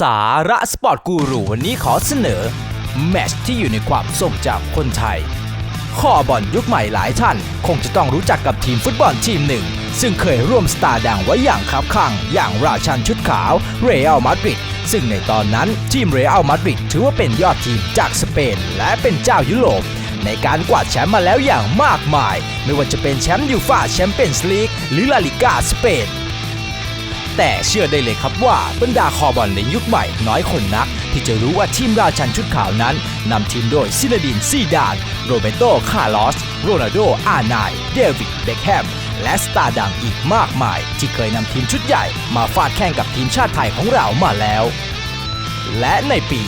สาระสปอร์ตกูรูวันนี้ขอเสนอ แมตช์ที่อยู่ในความทรงจำคนไทย ข้อบอลยุคใหม่หลายท่าน คงจะต้องรู้จักกับทีมฟุตบอลทีมหนึ่ง ซึ่งเคยร่วมสตาร์ดังไว้อย่างคับข้างอย่างราชันชุดขาว เรอัลมาดริดซึ่งในตอนนั้นทีมเรอัลมาดริดถือว่าเป็นยอดทีมจากสเปน และเป็นเจ้ายุโรป ในการกวาดแชมป์มาแล้วอย่างมากมาย ไม่ว่าจะเป็นแชมป์ยูฟ่าแชมเปี้ยนส์ลีกหรือลาลิกาสเปนแต่เชื่อได้เลยครับว่าบรรดาคอบอลในยุคใหม่น้อยคนนัก ที่จะรู้ว่าทีมราชันชุดขาวนั้นนำทีมโดยซินดินซีดาน โรเบโตคาร์ลอส โรนัลโด อาร์ไนน์เดวิดเบคแฮม และสตาร์ดังอีกมากมาย ที่เคยนำทีมชุดใหญ่มาฟาดแข่งกับทีมชาติไทยของเรามาแล้ว และในปี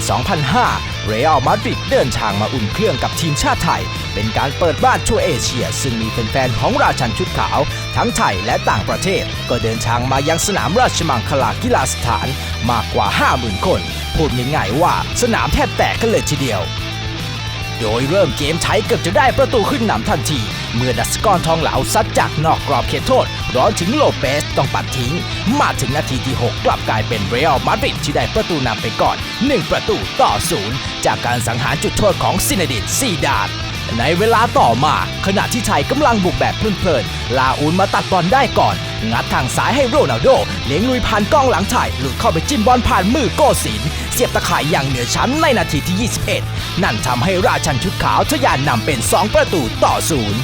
2005 เรอัลมาดริดเดินทางมาอุ่นเครื่องกับทีมชาติไทย เป็นการเปิดบ้านทั่วเอเชีย ซึ่งมีแฟนๆของราชันชุดขาว ทั้งไทยและต่างประเทศ ก็เดินทางมายังสนามราชมังคลากีฬาสถานมากกว่า 50,000 คน พูดง่ายๆว่าสนามแทบแตกกันเลยทีเดียว โดยเริ่มเกมไทยเกือบจะได้ประตูขึ้นนำทันที เมื่อดัสกรทองเหลาซัดจากนอกกรอบเขตโทษ ร้อนถึงโลเปสต้องปัดทิ้ง มาถึงนาทีที่ 6 กลับกลายเป็นเรอัลมาดริดที่ได้ประตูนำไปก่อน 1 ประตูต่อศูนย์จากการสังหารจุดโทษของซินดินซีดานในเวลาต่อมาขณะที่ไทยกำลังบุกแบบเพลินๆลาอูนมาตัดบอลได้ก่อน งัดทางซ้ายให้โรนัลโดเลี้ยงลุยผ่านกล้องหลังไทยหลุดเข้าไปจิ้มบอลผ่านมือโกศินเสียบตะข่ายอย่างเหนือชั้นในนาทีที่ 21 นั่นทำให้ราชันชุดขาวทะยานนำเป็น 2 ประตูต่อศูนย์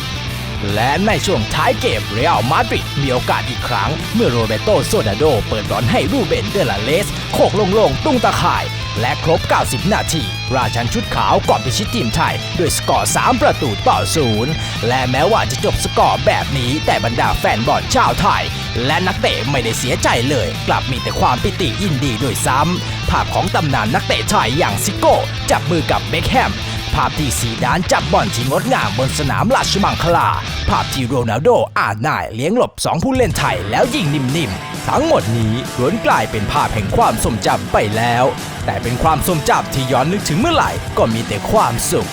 และในช่วงท้ายเกมเรอัลมาดริดมีโอกาสอีกครั้ง เมื่อโรเบโตโซดาโดเปิดบอลให้รูเบนเดลาเลส โคกโล่งๆตุ้งตะข่าย และครบ 90 นาที ราชันชุดขาวก่อนพิชิตทีมไทย ด้วยสกอร์ 3 ประตูต่อศูนย์และแม้ว่าจะจบสกอร์แบบนี้ แต่บรรดาแฟนบอลชาวไทย และนักเตะไม่ได้เสียใจเลย กลับมีแต่ความปิติยินดีด้วยซ้ำภาพของตำนานนักเตะไทยอย่างซิโก้จับมือกับเบคแฮม ภาพที่ซีดานจับบอลที่งดงามบนสนามราชมังคลา ภาพที่โรนัลโดอ่านหน่ายเลี้ยงหลบ 2 ผู้เล่นไทยแล้วยิงนิ่มๆ ทั้งหมดนี้ล้วนกลายเป็นภาพแห่งความทรงจำไปแล้ว แต่เป็นความทรงจำที่ย้อนนึกถึงเมื่อไหร่ก็มีแต่ความสุข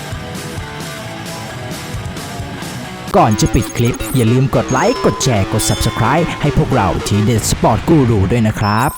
ก่อนจะปิดคลิป อย่าลืมกดไลค์ กดแชร์ กด Subscribe ให้พวกเราทีเด็ดสปอร์ตกูรูด้วยนะครับ